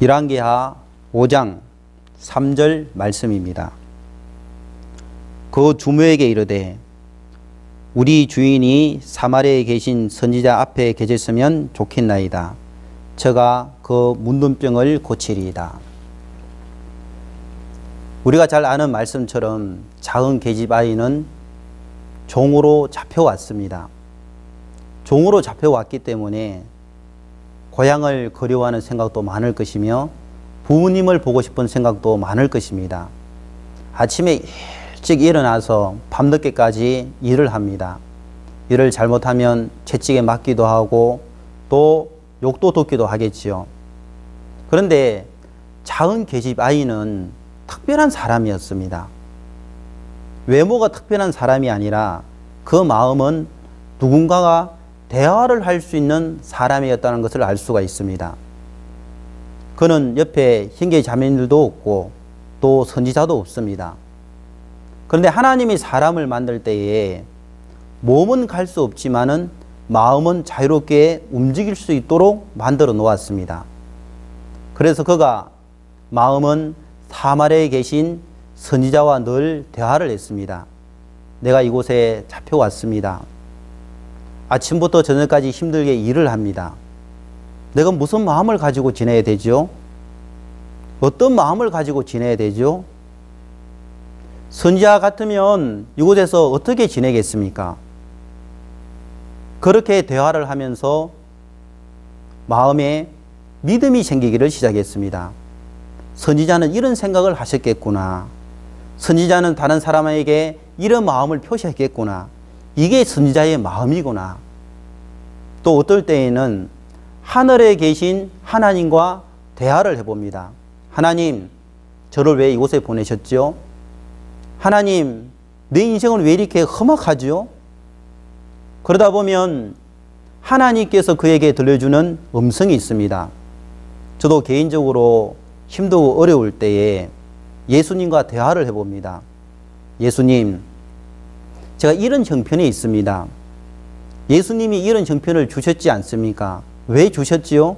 열왕기하 5장 3절 말씀입니다. 그 주무에게 이르되 우리 주인이 사마리아에 계신 선지자 앞에 계셨으면 좋겠나이다. 저가 그 문둥병을 고치리이다. 우리가 잘 아는 말씀처럼 작은 계집 아이는 종으로 잡혀왔습니다. 종으로 잡혀왔기 때문에 고향을 그리워하는 생각도 많을 것이며 부모님을 보고 싶은 생각도 많을 것입니다. 아침에 일찍 일어나서 밤늦게까지 일을 합니다. 일을 잘못하면 채찍에 맞기도 하고 또 욕도 듣기도 하겠지요. 그런데 작은 계집 아이는 특별한 사람이었습니다. 외모가 특별한 사람이 아니라 그 마음은 누군가가 대화를 할 수 있는 사람이었다는 것을 알 수가 있습니다. 그는 옆에 형제 자매들도 없고 또 선지자도 없습니다. 그런데 하나님이 사람을 만들 때에 몸은 갈 수 없지만은 마음은 자유롭게 움직일 수 있도록 만들어 놓았습니다. 그래서 그가 마음은 사마리아에 계신 선지자와 늘 대화를 했습니다. 내가 이곳에 잡혀왔습니다. 아침부터 저녁까지 힘들게 일을 합니다. 내가 무슨 마음을 가지고 지내야 되죠? 어떤 마음을 가지고 지내야 되죠? 선지자 같으면 이곳에서 어떻게 지내겠습니까? 그렇게 대화를 하면서 마음에 믿음이 생기기를 시작했습니다. 선지자는 이런 생각을 하셨겠구나. 선지자는 다른 사람에게 이런 마음을 표시했겠구나. 이게 선지자의 마음이구나. 또 어떨 때에는 하늘에 계신 하나님과 대화를 해봅니다. 하나님, 저를 왜 이곳에 보내셨죠? 하나님, 내 인생은 왜 이렇게 험악하죠? 그러다 보면 하나님께서 그에게 들려주는 음성이 있습니다. 저도 개인적으로 힘들고 어려울 때에 예수님과 대화를 해봅니다. 예수님, 제가 이런 형편에 있습니다. 예수님이 이런 형편을 주셨지 않습니까? 왜 주셨지요?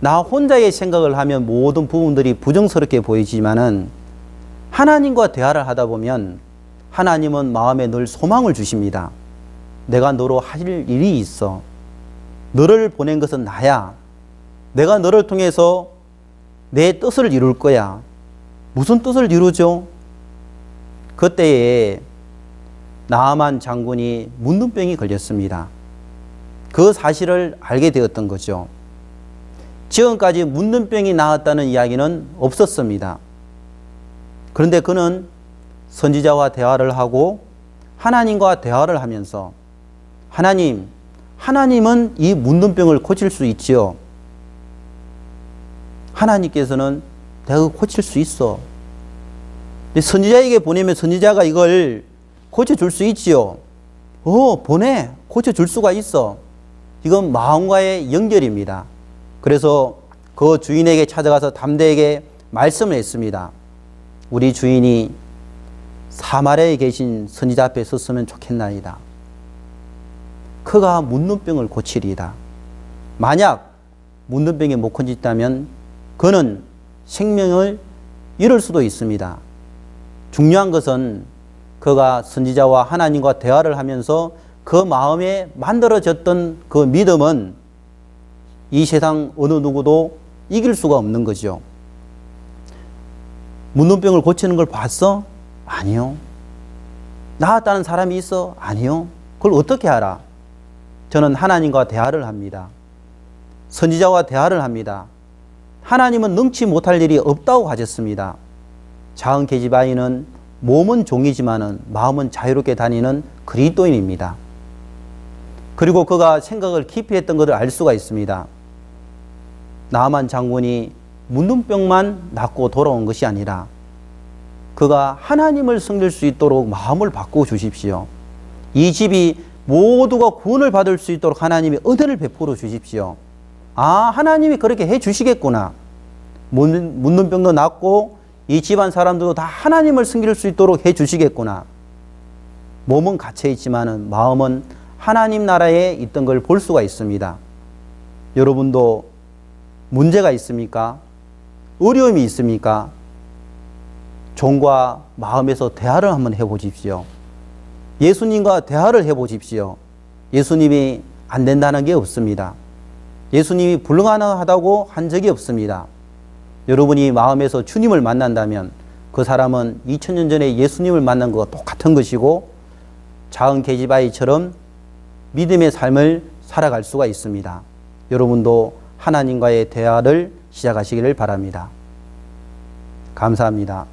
나 혼자의 생각을 하면 모든 부분들이 부정스럽게 보이지만은 하나님과 대화를 하다 보면 하나님은 마음에 늘 소망을 주십니다. 내가 너로 하실 일이 있어. 너를 보낸 것은 나야. 내가 너를 통해서 내 뜻을 이룰 거야. 무슨 뜻을 이루죠? 그때에 나아만 장군이 문둥병이 걸렸습니다. 그 사실을 알게 되었던 거죠. 지금까지 문둥병이 나았다는 이야기는 없었습니다. 그런데 그는 선지자와 대화를 하고 하나님과 대화를 하면서 하나님, 하나님은 이 문둥병을 고칠 수 있지요. 하나님께서는 내가 고칠 수 있어. 선지자에게 보내면 선지자가 이걸 고쳐줄 수 있지요. 어, 보내. 고쳐줄 수가 있어. 이건 마음과의 연결입니다. 그래서 그 주인에게 찾아가서 담대하게 말씀을 했습니다. 우리 주인이 사마리아에 계신 선지자 앞에 섰으면 좋겠나이다. 그가 문눈병을 고치리이다. 만약 문눈병이 못 고친다면 그는 생명을 잃을 수도 있습니다. 중요한 것은 그가 선지자와 하나님과 대화를 하면서 그 마음에 만들어졌던 그 믿음은 이 세상 어느 누구도 이길 수가 없는 거죠. 문둥병을 고치는 걸 봤어? 아니요. 나았다는 사람이 있어? 아니요. 그걸 어떻게 알아? 저는 하나님과 대화를 합니다. 선지자와 대화를 합니다. 하나님은 능치 못할 일이 없다고 하셨습니다. 작은 계집 아이는 몸은 종이지만은 마음은 자유롭게 다니는 그리스도인입니다. 그리고 그가 생각을 깊이 했던 것을 알 수가 있습니다. 나만 장군이 문둥병만 낫고 돌아온 것이 아니라 그가 하나님을 섬길 수 있도록 마음을 바꾸어 주십시오. 이 집이 모두가 구원을 받을 수 있도록 하나님이 은혜를 베풀어 주십시오. 아, 하나님이 그렇게 해 주시겠구나. 문둥병도 낫고 이 집안 사람들도 다 하나님을 섬길 수 있도록 해 주시겠구나. 몸은 갇혀 있지만은 마음은 하나님 나라에 있던 걸 볼 수가 있습니다. 여러분도 문제가 있습니까? 어려움이 있습니까? 종과 마음에서 대화를 한번 해보십시오. 예수님과 대화를 해보십시오. 예수님이 안 된다는 게 없습니다. 예수님이 불가능하다고 한 적이 없습니다. 여러분이 마음에서 주님을 만난다면 그 사람은 2000년 전에 예수님을 만난 것과 똑같은 것이고 작은 계집아이처럼 믿음의 삶을 살아갈 수가 있습니다. 여러분도 하나님과의 대화를 시작하시기를 바랍니다. 감사합니다.